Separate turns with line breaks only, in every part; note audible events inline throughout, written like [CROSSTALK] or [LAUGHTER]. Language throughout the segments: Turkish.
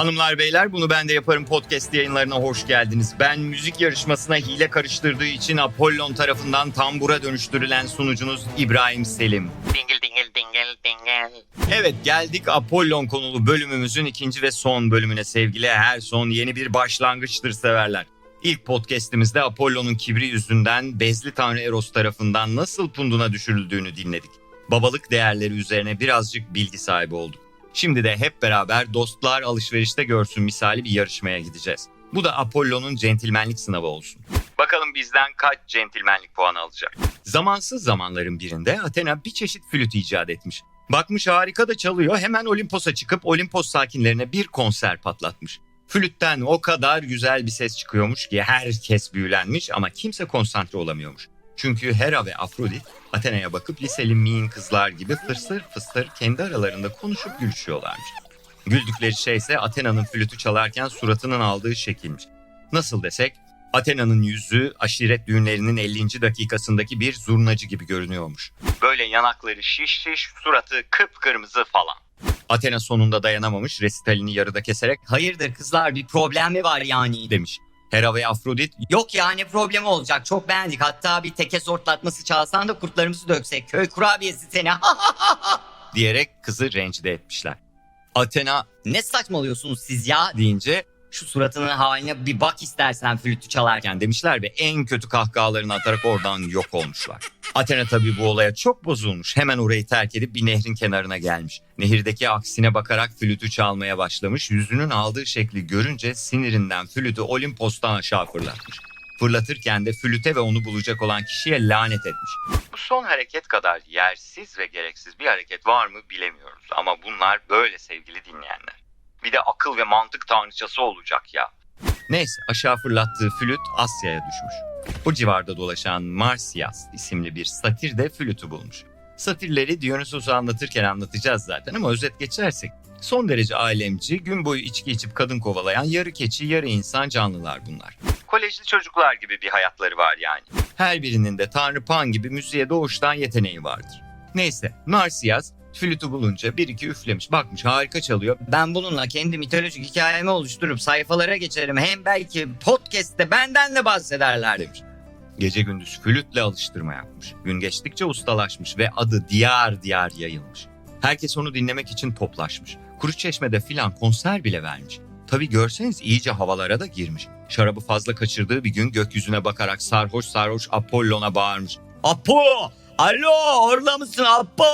Hanımlar beyler bunu ben de yaparım podcast yayınlarına hoş geldiniz. Ben müzik yarışmasına hile karıştırdığı için Apollon tarafından tambura dönüştürülen sunucunuz İbrahim Selim.
Dingil dingil dingil dingil.
Evet geldik Apollon konulu bölümümüzün ikinci ve son bölümüne sevgili her son yeni bir başlangıçtır severler. İlk podcastimizde Apollon'un kibri yüzünden Bezli Tanrı Eros tarafından nasıl punduna düşürüldüğünü dinledik. Babalık değerleri üzerine birazcık bilgi sahibi olduk. Şimdi de hep beraber dostlar alışverişte görsün misali bir yarışmaya gideceğiz. Bu da Apollon'un centilmenlik sınavı olsun. Bakalım bizden kaç centilmenlik puanı alacak. Zamansız zamanların birinde Athena bir çeşit flüt icat etmiş. Bakmış harika da çalıyor hemen Olimpos'a çıkıp Olimpos sakinlerine bir konser patlatmış. Flütten o kadar güzel bir ses çıkıyormuş ki herkes büyülenmiş ama kimse konsantre olamıyormuş. Çünkü Hera ve Afrodit Athena'ya bakıp liseli min kızlar gibi fırsır fıstır kendi aralarında konuşup gülüşüyorlarmış. Güldükleri şey ise Athena'nın flütü çalarken suratının aldığı şekilmiş. Nasıl desek Athena'nın yüzü aşiret düğünlerinin 50. dakikasındaki bir zurnacı gibi görünüyormuş. Böyle yanakları şiş şiş, suratı kıpkırmızı falan. Athena sonunda dayanamamış, resitalini yarıda keserek
Hayırdır kızlar bir problem mi var yani?
demiş. Hera ve Afrodit
Yok ya ne problemi olacak çok beğendik. Hatta bir teke sortlatması çalsan da kurtlarımızı döksek. Köy kurabiyesi seni. [LAUGHS]
diyerek kızı rencide etmişler. Athena
ne saçmalıyorsunuz siz ya?
deyince
Şu suratının haline bir bak istersen flütü çalarken.
demişler ve en kötü kahkahalarını atarak oradan yok olmuşlar. Athena tabii bu olaya çok bozulmuş. Hemen orayı terk edip bir nehrin kenarına gelmiş. Nehirdeki aksine bakarak flütü çalmaya başlamış. Yüzünün aldığı şekli görünce sinirinden flütü Olimpos'tan aşağı fırlatmış. Fırlatırken de flüte ve onu bulacak olan kişiye lanet etmiş. Bu son hareket kadar yersiz ve gereksiz bir hareket var mı bilemiyoruz. Ama bunlar böyle sevgili dinleyenler. Bir de akıl ve mantık tanrıçası olacak ya. Neyse aşağı fırlattığı flüt Asya'ya düşmüş. Bu civarda dolaşan Marsyas isimli bir satir de flütü bulmuş. Satirleri Dionysos'u anlatırken anlatacağız zaten ama özet geçersek. Son derece alemci, gün boyu içki içip kadın kovalayan yarı keçi yarı insan canlılar bunlar. Kolejli çocuklar gibi bir hayatları var yani. Her birinin de Tanrı Pan gibi müziğe doğuştan yeteneği vardır. Neyse Marsyas flütü bulunca bir iki üflemiş bakmış harika çalıyor.
Ben bununla kendi mitolojik hikayemi oluşturup sayfalara geçerim. Hem belki podcast'te benden de bahsederler demiş.
Gece gündüz flütle alıştırma yapmış. Gün geçtikçe ustalaşmış ve adı diyar diyar yayılmış. Herkes onu dinlemek için toplaşmış. Kuruçeşme'de filan konser bile vermiş. Tabi görseniz iyice havalara da girmiş. Şarabı fazla kaçırdığı bir gün gökyüzüne bakarak sarhoş sarhoş Apollon'a bağırmış.
Apo! Alo orada mısın Apo?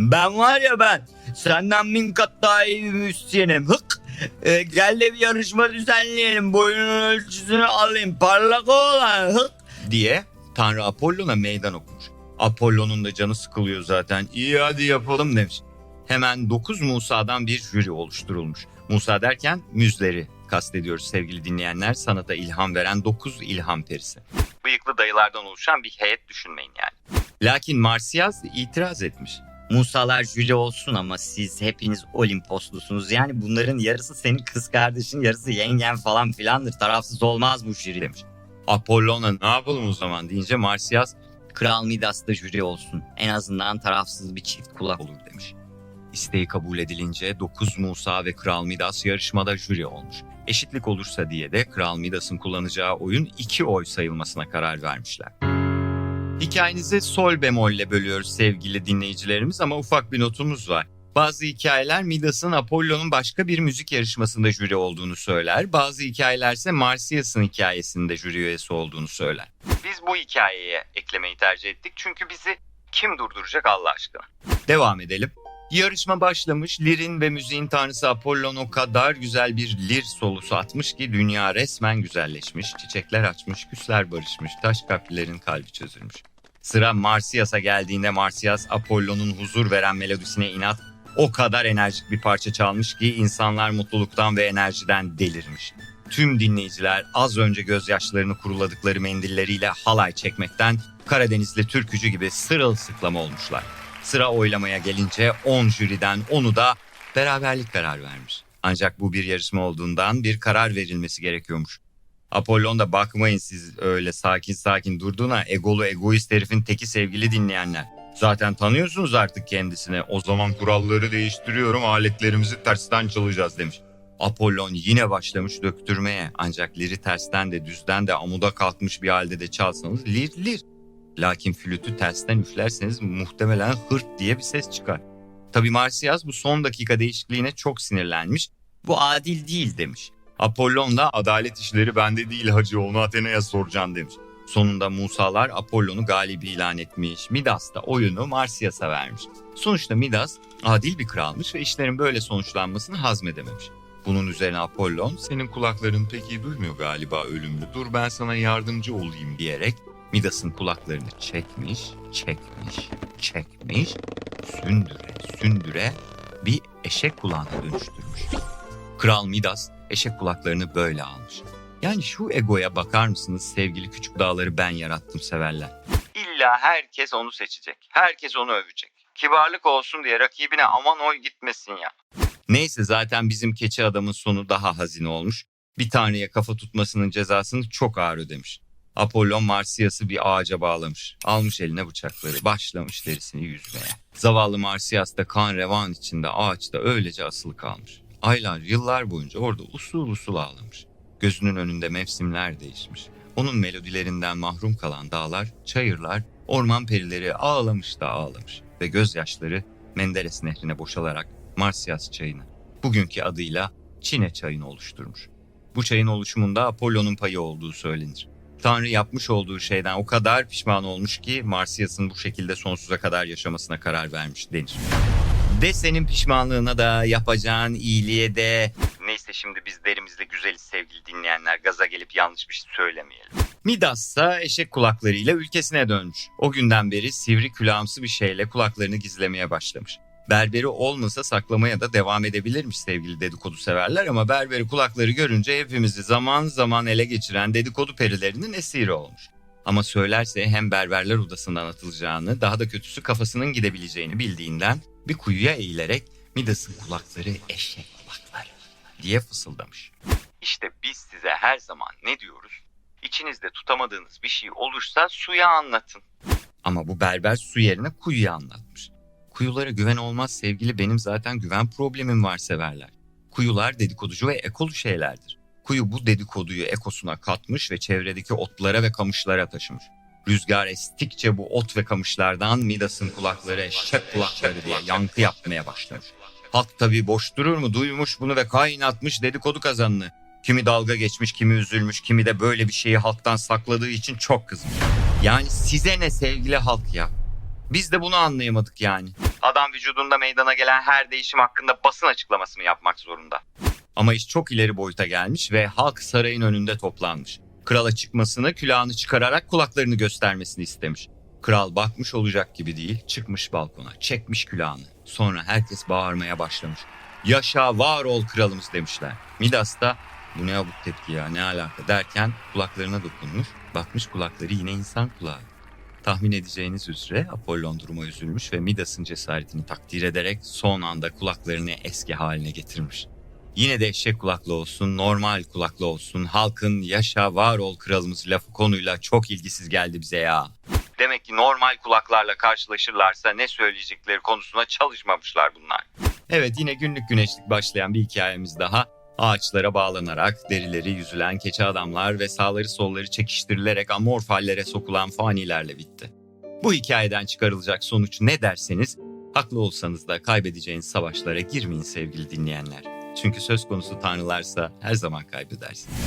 Ben var ya ben senden bin kat daha iyi bir müzisyenim. Hık! Ee, gel de bir yarışma düzenleyelim. Boyunun ölçüsünü alayım. Parlak olan. Hık!
diye Tanrı Apollon'a meydan okumuş. Apollon'un da canı sıkılıyor zaten. İyi hadi yapalım demiş. Hemen 9 Musa'dan bir jüri oluşturulmuş. Musa derken müzleri kastediyoruz sevgili dinleyenler. Sanata ilham veren 9 ilham perisi. Bıyıklı dayılardan oluşan bir heyet düşünmeyin yani. Lakin Marsyas itiraz etmiş.
Musalar jüri olsun ama siz hepiniz Olimposlusunuz. Yani bunların yarısı senin kız kardeşin, yarısı yengen falan filandır. Tarafsız olmaz bu jüri demiş.
Apollon'a ne yapalım o zaman deyince Marsyas
Kral Midas da jüri olsun. En azından tarafsız bir çift kulak olur.
olur demiş. İsteği kabul edilince 9 Musa ve Kral Midas yarışmada jüri olmuş. Eşitlik olursa diye de Kral Midas'ın kullanacağı oyun 2 oy sayılmasına karar vermişler. Hikayenizi sol bemolle bölüyoruz sevgili dinleyicilerimiz ama ufak bir notumuz var. Bazı hikayeler Midas'ın Apollo'nun başka bir müzik yarışmasında jüri olduğunu söyler. Bazı hikayeler ise Marsyas'ın hikayesinde jüri üyesi olduğunu söyler. Biz bu hikayeye eklemeyi tercih ettik çünkü bizi kim durduracak Allah aşkına? Devam edelim. Yarışma başlamış. Lirin ve müziğin tanrısı Apollon o kadar güzel bir lir solusu atmış ki dünya resmen güzelleşmiş. Çiçekler açmış, küsler barışmış, taş kalplilerin kalbi çözülmüş. Sıra Marsyas'a geldiğinde Marsyas Apollon'un huzur veren melodisine inat o kadar enerjik bir parça çalmış ki insanlar mutluluktan ve enerjiden delirmiş. Tüm dinleyiciler az önce gözyaşlarını kuruladıkları mendilleriyle halay çekmekten Karadenizli türkücü gibi sırılsıklam olmuşlar. Sıra oylamaya gelince 10 jüriden 10'u da beraberlik karar vermiş. Ancak bu bir yarışma olduğundan bir karar verilmesi gerekiyormuş. Apollon da bakmayın siz öyle sakin sakin durduğuna egolu egoist herifin teki sevgili dinleyenler. Zaten tanıyorsunuz artık kendisini. O zaman kuralları değiştiriyorum aletlerimizi tersten çalacağız demiş. Apollon yine başlamış döktürmeye ancak liri tersten de düzden de amuda kalkmış bir halde de çalsanız lir lir. Lakin flütü tersten üflerseniz muhtemelen hırt diye bir ses çıkar. Tabi Marsyas bu son dakika değişikliğine çok sinirlenmiş. Bu adil değil demiş. Apollon da adalet işleri bende değil hacı onu Athena'ya soracaksın demiş. Sonunda Musalar Apollon'u galip ilan etmiş. Midas da oyunu Marsyas'a vermiş. Sonuçta Midas adil bir kralmış ve işlerin böyle sonuçlanmasını hazmedememiş. Bunun üzerine Apollon senin kulakların pek iyi duymuyor galiba ölümlü dur ben sana yardımcı olayım diyerek Midas'ın kulaklarını çekmiş, çekmiş, çekmiş, sündüre sündüre bir eşek kulağına dönüştürmüş. Kral Midas eşek kulaklarını böyle almış. Yani şu egoya bakar mısınız sevgili küçük dağları ben yarattım severler. İlla herkes onu seçecek. Herkes onu övecek. Kibarlık olsun diye rakibine aman oy gitmesin ya. Neyse zaten bizim keçi adamın sonu daha hazin olmuş. Bir tanrıya kafa tutmasının cezasını çok ağır ödemiş. Apollon Marsyas'ı bir ağaca bağlamış. Almış eline bıçakları, başlamış derisini yüzmeye. Zavallı Marsyas da kan revan içinde ağaçta öylece asılı kalmış. Aylar, yıllar boyunca orada usul usul ağlamış. Gözünün önünde mevsimler değişmiş. Onun melodilerinden mahrum kalan dağlar, çayırlar, orman perileri ağlamış da ağlamış. Ve gözyaşları Menderes nehrine boşalarak Marsyas çayını, bugünkü adıyla Çine çayını oluşturmuş. Bu çayın oluşumunda Apollon'un payı olduğu söylenir. Tanrı yapmış olduğu şeyden o kadar pişman olmuş ki Marsyas'ın bu şekilde sonsuza kadar yaşamasına karar vermiş denir. De senin pişmanlığına da yapacağın iyiliğe de... Neyse şimdi biz derimizle güzeliz sevgili dinleyenler gaza gelip yanlış bir şey söylemeyelim. Midas ise eşek kulaklarıyla ülkesine dönmüş. O günden beri sivri külahımsı bir şeyle kulaklarını gizlemeye başlamış. Berberi olmasa saklamaya da devam edebilirmiş sevgili dedikodu severler ama berberi kulakları görünce hepimizi zaman zaman ele geçiren dedikodu perilerinin esiri olmuş. Ama söylerse hem berberler odasından atılacağını daha da kötüsü kafasının gidebileceğini bildiğinden bir kuyuya eğilerek Midas'ın kulakları eşek kulakları diye fısıldamış. İşte biz size her zaman ne diyoruz? İçinizde tutamadığınız bir şey olursa suya anlatın. Ama bu berber su yerine kuyuya anlatmış. Kuyulara güven olmaz sevgili benim zaten güven problemim var severler. Kuyular dedikoducu ve ekolu şeylerdir. Kuyu bu dedikoduyu ekosuna katmış ve çevredeki otlara ve kamışlara taşımış. Rüzgar estikçe bu ot ve kamışlardan Midas'ın kulakları eşek kulakları diye yankı yapmaya başlamış. Halk tabii boş durur mu duymuş bunu ve kaynatmış dedikodu kazanını. Kimi dalga geçmiş, kimi üzülmüş, kimi de böyle bir şeyi halktan sakladığı için çok kızmış. Yani size ne sevgili halk ya? Biz de bunu anlayamadık yani. Adam vücudunda meydana gelen her değişim hakkında basın açıklaması mı yapmak zorunda? Ama iş çok ileri boyuta gelmiş ve halk sarayın önünde toplanmış. Krala çıkmasını, külahını çıkararak kulaklarını göstermesini istemiş. Kral bakmış olacak gibi değil, çıkmış balkona, çekmiş külahını. Sonra herkes bağırmaya başlamış. Yaşa var ol kralımız demişler. Midas da bu ne abuk tepki ya ne alaka derken kulaklarına dokunmuş. Bakmış kulakları yine insan kulağı. Tahmin edeceğiniz üzere Apollon duruma üzülmüş ve Midas'ın cesaretini takdir ederek son anda kulaklarını eski haline getirmiş. Yine de eşek kulaklı olsun, normal kulaklı olsun, halkın yaşa var ol kralımız lafı konuyla çok ilgisiz geldi bize ya. Demek ki normal kulaklarla karşılaşırlarsa ne söyleyecekleri konusuna çalışmamışlar bunlar. Evet yine günlük güneşlik başlayan bir hikayemiz daha. Ağaçlara bağlanarak derileri yüzülen keçi adamlar ve sağları solları çekiştirilerek amorf hallere sokulan fanilerle bitti. Bu hikayeden çıkarılacak sonuç ne derseniz haklı olsanız da kaybedeceğiniz savaşlara girmeyin sevgili dinleyenler. Çünkü söz konusu tanrılarsa her zaman kaybedersiniz.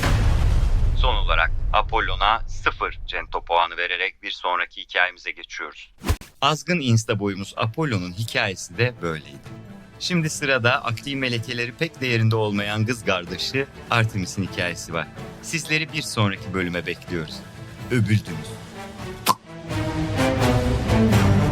Son olarak Apollon'a 0 cento puanı vererek bir sonraki hikayemize geçiyoruz. Azgın insta boyumuz Apollon'un hikayesi de böyleydi. Şimdi sırada akli melekeleri pek değerinde olmayan kız kardeşi Artemis'in hikayesi var. Sizleri bir sonraki bölüme bekliyoruz. Öbüldünüz.